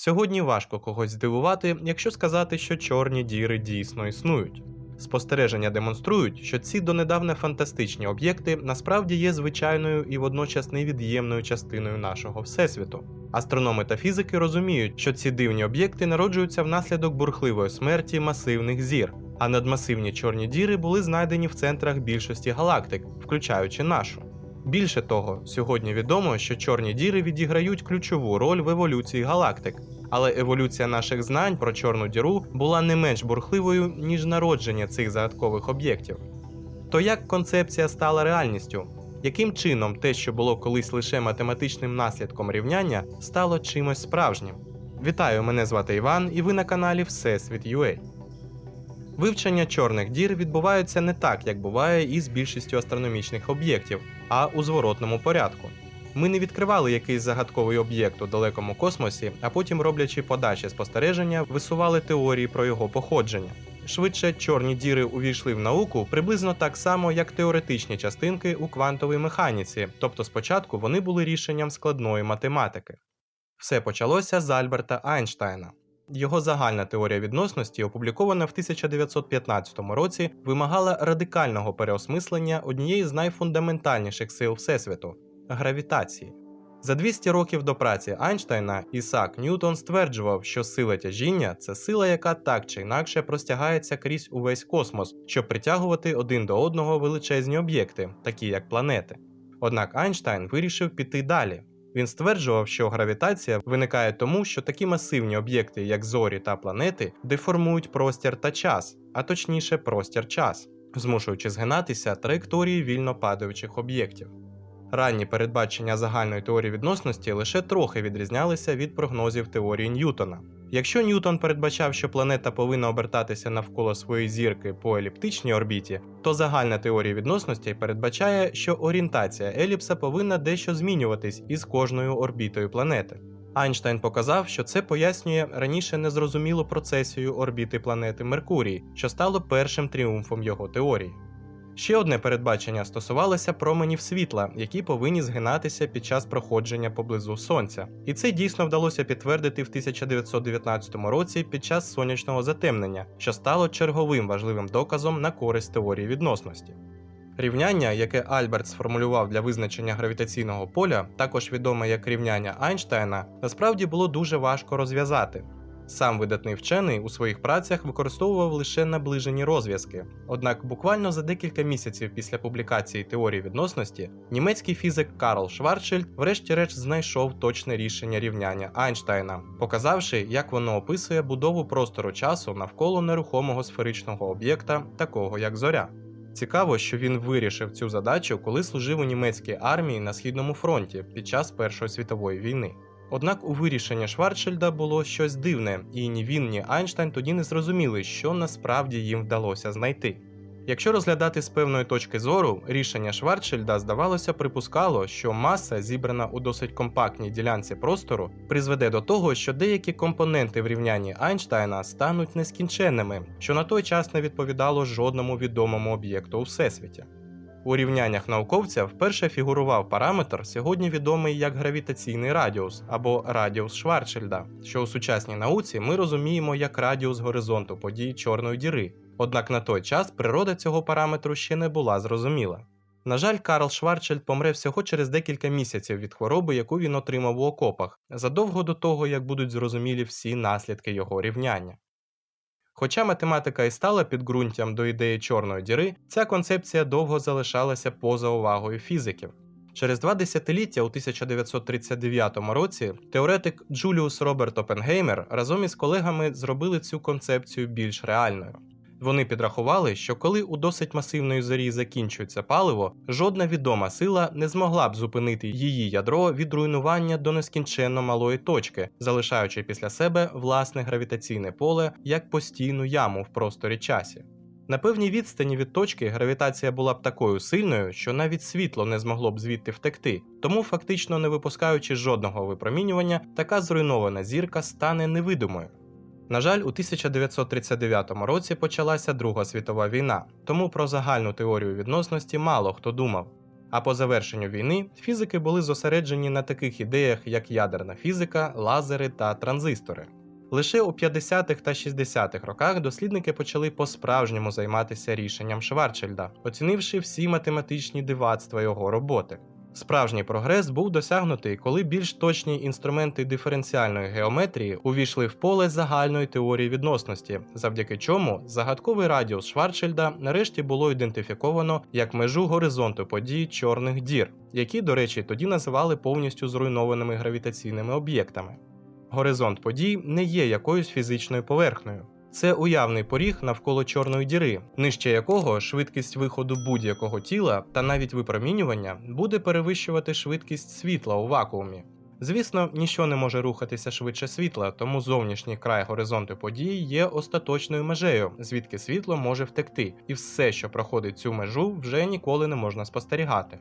Сьогодні важко когось здивувати, якщо сказати, що чорні діри дійсно існують. Спостереження демонструють, що ці донедавна фантастичні об'єкти насправді є звичайною і водночас невід'ємною частиною нашого всесвіту. Астрономи та фізики розуміють, що ці дивні об'єкти народжуються внаслідок бурхливої смерті масивних зір, а надмасивні чорні діри були знайдені в центрах більшості галактик, включаючи нашу. Більше того, сьогодні відомо, що чорні діри відіграють ключову роль в еволюції галактик, але еволюція наших знань про чорну діру була не менш бурхливою, ніж народження цих загадкових об'єктів. То як концепція стала реальністю? Яким чином те, що було колись лише математичним наслідком рівняння, стало чимось справжнім? Вітаю, мене звати Іван, і ви на каналі Всесвіт UA. Вивчення чорних дір відбувається не так, як буває із більшістю астрономічних об'єктів, а у зворотному порядку. Ми не відкривали якийсь загадковий об'єкт у далекому космосі, а потім, роблячи подальші спостереження, висували теорії про його походження. Швидше чорні діри увійшли в науку приблизно так само, як теоретичні частинки у квантовій механіці, тобто спочатку вони були рішенням складної математики. Все почалося з Альберта Айнштайна. Його загальна теорія відносності, опублікована в 1915 році, вимагала радикального переосмислення однієї з найфундаментальніших сил Всесвіту гравітації. За 200 років до праці Айнштайна Ісаак Ньютон стверджував, що сила тяжіння це сила, яка так чи інакше простягається крізь увесь космос, щоб притягувати один до одного величезні об'єкти, такі як планети. Однак Айнштайн вирішив піти далі. Він стверджував, що гравітація виникає тому, що такі масивні об'єкти, як зорі та планети, деформують простір та час, а точніше простір-час, змушуючи згинатися траєкторії вільно падаючих об'єктів. Ранні передбачення загальної теорії відносності лише трохи відрізнялися від прогнозів теорії Ньютона. Якщо Ньютон передбачав, що планета повинна обертатися навколо своєї зірки по еліптичній орбіті, то загальна теорія відносності передбачає, що орієнтація еліпса повинна дещо змінюватись із кожною орбітою планети. Айнштайн показав, що це пояснює раніше незрозумілу процесію орбіти планети Меркурій, що стало першим тріумфом його теорії. Ще одне передбачення стосувалося променів світла, які повинні згинатися під час проходження поблизу сонця. І це дійсно вдалося підтвердити в 1919 році під час сонячного затемнення, що стало черговим важливим доказом на користь теорії відносності. Рівняння, яке Альберт сформулював для визначення гравітаційного поля, також відоме як рівняння Айнштайна, насправді було дуже важко розв'язати. Сам видатний вчений у своїх працях використовував лише наближені розв'язки. Однак буквально за декілька місяців після публікації теорії відносності німецький фізик Карл Шварцшильд врешті-решт знайшов точне рішення рівняння Айнштайна, показавши, як воно описує будову простору часу навколо нерухомого сферичного об'єкта, такого як зоря. Цікаво, що він вирішив цю задачу, коли служив у німецькій армії на східному фронті під час Першої світової війни. Однак у вирішення Шварцшильда було щось дивне, і ні він, ні Айнштайн тоді не зрозуміли, що насправді їм вдалося знайти. Якщо розглядати з певної точки зору, рішення Шварцшильда, здавалося, припускало, що маса, зібрана у досить компактній ділянці простору, призведе до того, що деякі компоненти в рівнянні Айнштайна стануть нескінченними, що на той час не відповідало жодному відомому об'єкту у всесвіті. У рівняннях науковця вперше фігурував параметр, сьогодні відомий як гравітаційний радіус або радіус Шварцшильда, що у сучасній науці ми розуміємо як радіус горизонту подій Чорної діри. Однак на той час природа цього параметру ще не була зрозуміла. На жаль, Карл Шварцшильд помре всього через декілька місяців від хвороби, яку він отримав у окопах, задовго до того, як будуть зрозумілі всі наслідки його рівняння. Хоча математика і стала підґрунтям до ідеї чорної діри, ця концепція довго залишалася поза увагою фізиків. Через два десятиліття у 1939 році теоретик Джуліус Роберт Опенгеймер разом із колегами зробили цю концепцію більш реальною. Вони підрахували, що коли у досить масивної зорі закінчується паливо, жодна відома сила не змогла б зупинити її ядро від руйнування до нескінченно малої точки, залишаючи після себе власне гравітаційне поле як постійну яму в просторі часі. На певній відстані від точки гравітація була б такою сильною, що навіть світло не змогло б звідти втекти, тому фактично не випускаючи жодного випромінювання, така зруйнована зірка стане невидимою. На жаль, у 1939 році почалася Друга світова війна, тому про загальну теорію відносності мало хто думав. А по завершенню війни фізики були зосереджені на таких ідеях, як ядерна фізика, лазери та транзистори. Лише у 50-х та 60-х роках дослідники почали по-справжньому займатися рішенням Шварцшильда, оцінивши всі математичні дивацтва його роботи. Справжній прогрес був досягнутий, коли більш точні інструменти диференціальної геометрії увійшли в поле загальної теорії відносності, завдяки чому загадковий радіус Шварцшильда нарешті було ідентифіковано як межу горизонту подій чорних дір, які, до речі, тоді називали повністю зруйнованими гравітаційними об'єктами. Горизонт подій не є якоюсь фізичною поверхнею. Це уявний поріг навколо чорної діри, нижче якого швидкість виходу будь-якого тіла та навіть випромінювання буде перевищувати швидкість світла у вакуумі. Звісно, ніщо не може рухатися швидше світла, тому зовнішній край горизонту подій є остаточною межею, звідки світло може втекти, і все, що проходить цю межу, вже ніколи не можна спостерігати.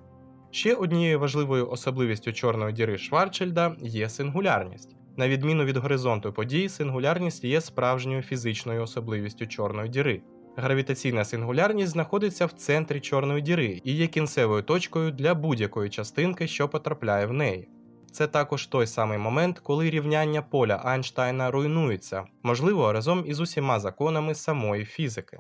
Ще однією важливою особливістю чорної діри Шварцшильда є сингулярність. На відміну від горизонту подій, сингулярність є справжньою фізичною особливістю чорної діри. Гравітаційна сингулярність знаходиться в центрі чорної діри і є кінцевою точкою для будь-якої частинки, що потрапляє в неї. Це також той самий момент, коли рівняння поля Айнштайна руйнується, можливо, разом із усіма законами самої фізики.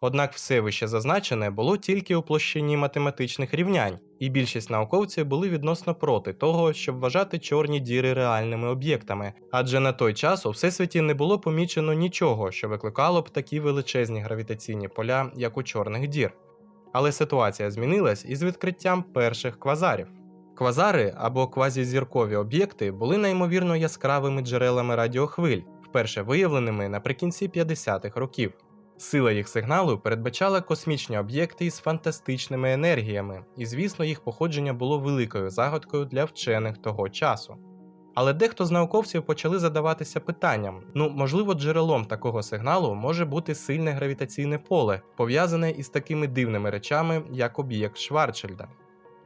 Однак все вище зазначене було тільки у площині математичних рівнянь, і більшість науковців були відносно проти того, щоб вважати чорні діри реальними об'єктами, адже на той час у всесвіті не було помічено нічого, що викликало б такі величезні гравітаційні поля, як у чорних дір. Але ситуація змінилась із відкриттям перших квазарів. Квазари або квазізіркові об'єкти були неймовірно яскравими джерелами радіохвиль, вперше виявленими наприкінці 50-х років. Сила їх сигналу передбачала космічні об'єкти із фантастичними енергіями, і, звісно, їх походження було великою загадкою для вчених того часу. Але дехто з науковців почали задаватися питанням: ну, можливо, джерелом такого сигналу може бути сильне гравітаційне поле, пов'язане із такими дивними речами, як об'єкт Шварцшильда.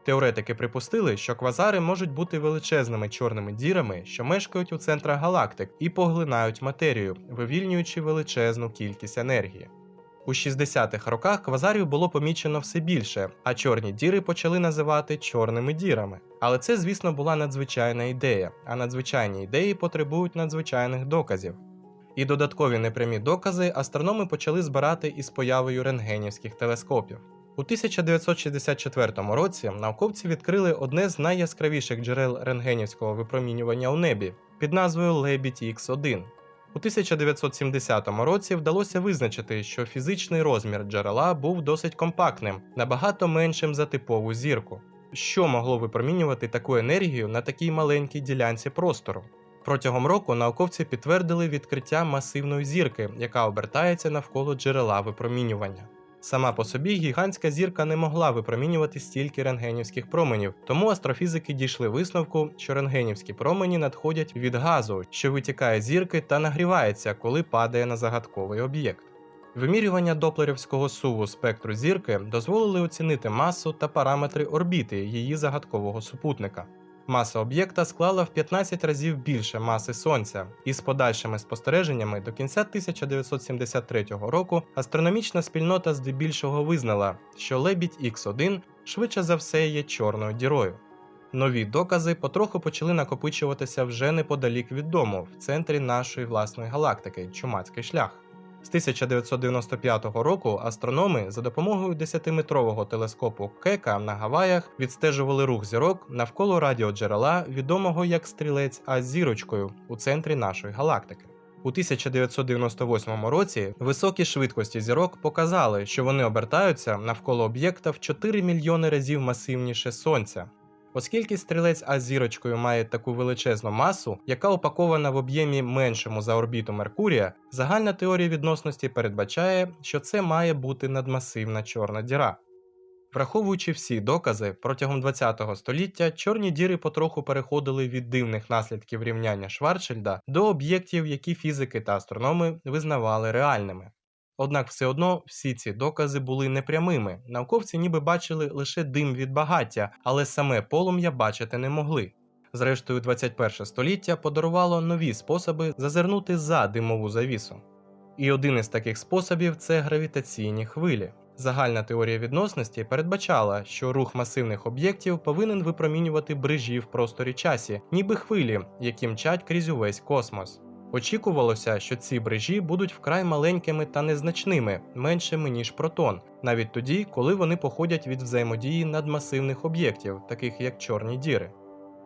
Теоретики припустили, що квазари можуть бути величезними чорними дірами, що мешкають у центрах галактик і поглинають матерію, вивільнюючи величезну кількість енергії. У 60-х роках квазарів було помічено все більше, а чорні діри почали називати чорними дірами. Але це, звісно, була надзвичайна ідея, а надзвичайні ідеї потребують надзвичайних доказів. І додаткові непрямі докази астрономи почали збирати із появою рентгенівських телескопів. У 1964 році науковці відкрили одне з найяскравіших джерел рентгенівського випромінювання у небі під назвою Лебідь Х1. У 1970 році вдалося визначити, що фізичний розмір джерела був досить компактним, набагато меншим за типову зірку. Що могло випромінювати таку енергію на такій маленькій ділянці простору? Протягом року науковці підтвердили відкриття масивної зірки, яка обертається навколо джерела випромінювання. Сама по собі гігантська зірка не могла випромінювати стільки рентгенівських променів, тому астрофізики дійшли висновку, що рентгенівські промені надходять від газу, що витікає зірки та нагрівається, коли падає на загадковий об'єкт. Вимірювання доплерівського суву спектру зірки дозволили оцінити масу та параметри орбіти її загадкового супутника. Маса об'єкта склала в 15 разів більше маси Сонця, і з подальшими спостереженнями до кінця 1973 року астрономічна спільнота здебільшого визнала, що лебідь Х1 швидше за все є чорною дірою. Нові докази потроху почали накопичуватися вже неподалік від дому, в центрі нашої власної галактики Чумацький шлях. З 1995 року астрономи за допомогою 10-метрового телескопу Кека на Гаваях відстежували рух зірок навколо радіоджерела, відомого як стрілець А зірочкою у центрі нашої галактики. У 1998 році високі швидкості зірок показали, що вони обертаються навколо об'єкта в 4 мільйони разів масивніше Сонця. Оскільки стрілець А зірочкою має таку величезну масу, яка упакована в об'ємі меншому за орбіту Меркурія, загальна теорія відносності передбачає, що це має бути надмасивна чорна діра. Враховуючи всі докази, протягом ХХ століття чорні діри потроху переходили від дивних наслідків рівняння Шварцшильда до об'єктів, які фізики та астрономи визнавали реальними. Однак все одно всі ці докази були непрямими. Науковці ніби бачили лише дим від багаття, але саме полум'я бачити не могли. Зрештою, 21 століття подарувало нові способи зазирнути за димову завісу. І один із таких способів це гравітаційні хвилі. Загальна теорія відносності передбачала, що рух масивних об'єктів повинен випромінювати брижі в просторі часі, ніби хвилі, які мчать крізь увесь космос. Очікувалося, що ці брижі будуть вкрай маленькими та незначними, меншими ніж протон, навіть тоді, коли вони походять від взаємодії надмасивних об'єктів, таких як чорні діри.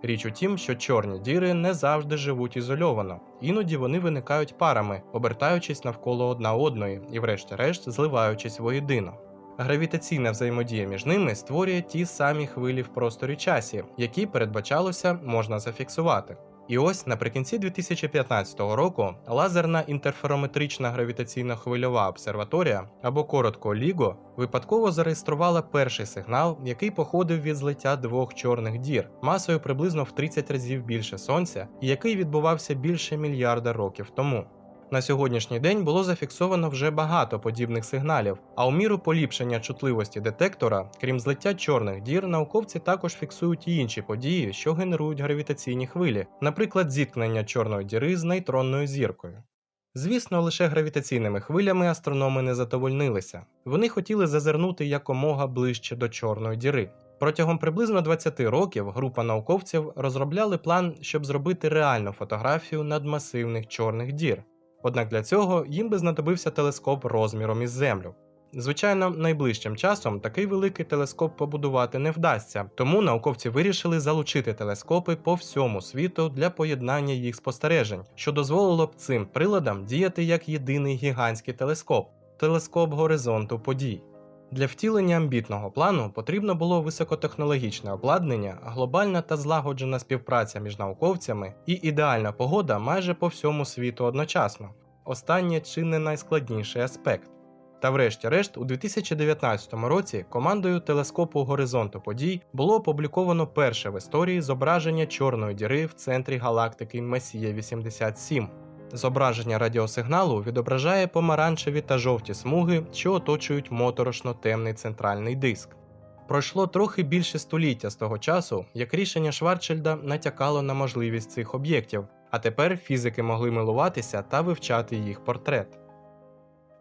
Річ у тім, що чорні діри не завжди живуть ізольовано, іноді вони виникають парами, обертаючись навколо одна одної і, врешті-решт, зливаючись воєдино. Гравітаційна взаємодія між ними створює ті самі хвилі в просторі часі, які передбачалося можна зафіксувати. І ось наприкінці 2015 року лазерна інтерферометрична гравітаційно хвильова обсерваторія або коротко Ліго випадково зареєструвала перший сигнал, який походив від злиття двох чорних дір масою приблизно в 30 разів більше сонця, і який відбувався більше мільярда років тому. На сьогоднішній день було зафіксовано вже багато подібних сигналів, а у міру поліпшення чутливості детектора, крім злиття чорних дір, науковці також фіксують і інші події, що генерують гравітаційні хвилі, наприклад, зіткнення чорної діри з нейтронною зіркою. Звісно, лише гравітаційними хвилями астрономи не задовольнилися. Вони хотіли зазирнути якомога ближче до чорної діри. Протягом приблизно 20 років група науковців розробляли план, щоб зробити реальну фотографію надмасивних чорних дір. Однак для цього їм би знадобився телескоп розміром із Землю. Звичайно, найближчим часом такий великий телескоп побудувати не вдасться, тому науковці вирішили залучити телескопи по всьому світу для поєднання їх спостережень, що дозволило б цим приладам діяти як єдиний гігантський телескоп телескоп горизонту подій. Для втілення амбітного плану потрібно було високотехнологічне обладнання, глобальна та злагоджена співпраця між науковцями і ідеальна погода майже по всьому світу одночасно. Останнє чи не найскладніший аспект. Та врешті-решт, у 2019 році командою телескопу горизонту подій було опубліковано перше в історії зображення чорної діри в центрі галактики Месія 87. Зображення радіосигналу відображає помаранчеві та жовті смуги, що оточують моторошно темний центральний диск. Пройшло трохи більше століття з того часу, як рішення Шварцшильда натякало на можливість цих об'єктів, а тепер фізики могли милуватися та вивчати їх портрет.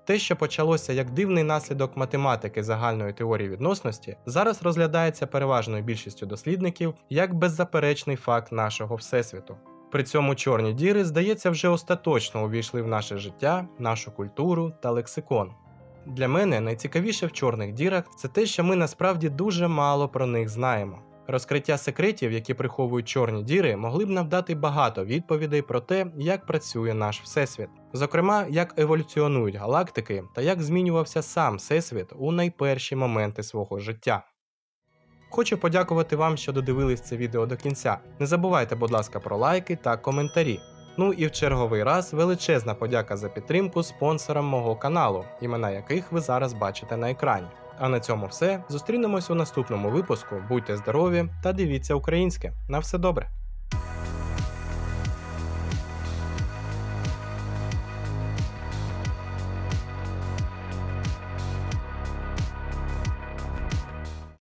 Те, що почалося як дивний наслідок математики загальної теорії відносності, зараз розглядається переважною більшістю дослідників як беззаперечний факт нашого всесвіту. При цьому чорні діри, здається, вже остаточно увійшли в наше життя, нашу культуру та лексикон. Для мене найцікавіше в чорних дірах це те, що ми насправді дуже мало про них знаємо. Розкриття секретів, які приховують чорні діри, могли б нам дати багато відповідей про те, як працює наш всесвіт, зокрема, як еволюціонують галактики та як змінювався сам всесвіт у найперші моменти свого життя. Хочу подякувати вам, що додивились це відео до кінця. Не забувайте, будь ласка, про лайки та коментарі. Ну і в черговий раз величезна подяка за підтримку спонсорам мого каналу, імена яких ви зараз бачите на екрані. А на цьому все. Зустрінемось у наступному випуску. Будьте здорові та дивіться українське. На все добре!